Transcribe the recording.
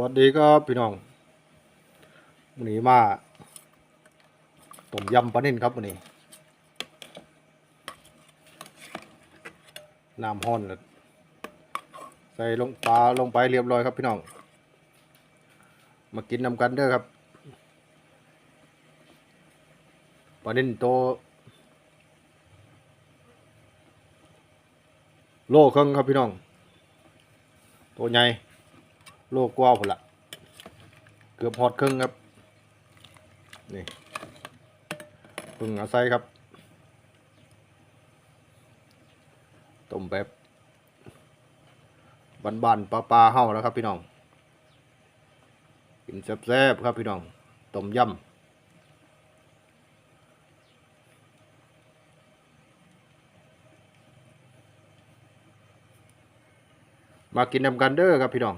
วัสดีครับพี่น้องวันนี้มาต้มยำปลาเน่นครับวันนี้น้ำห้อนแล้วใส่ลงปลาลงไปเรียบร้อยครับพี่น้อง มากินนำกันเด้อครับปลาเน่นโตโลครึ่งครับพี่น้อง ตัวใหญ่ โลกว้าวพละเกือบหอดครึ่งครับ นี่พึ่งอาใส่ครับ ต้มแบบบานๆปลาปลาๆเฮาแล้วครับพี่น้อง กินแซ่บๆครับพี่น้อง ต้มยำมากินนำกันเด้อครับพี่น้อง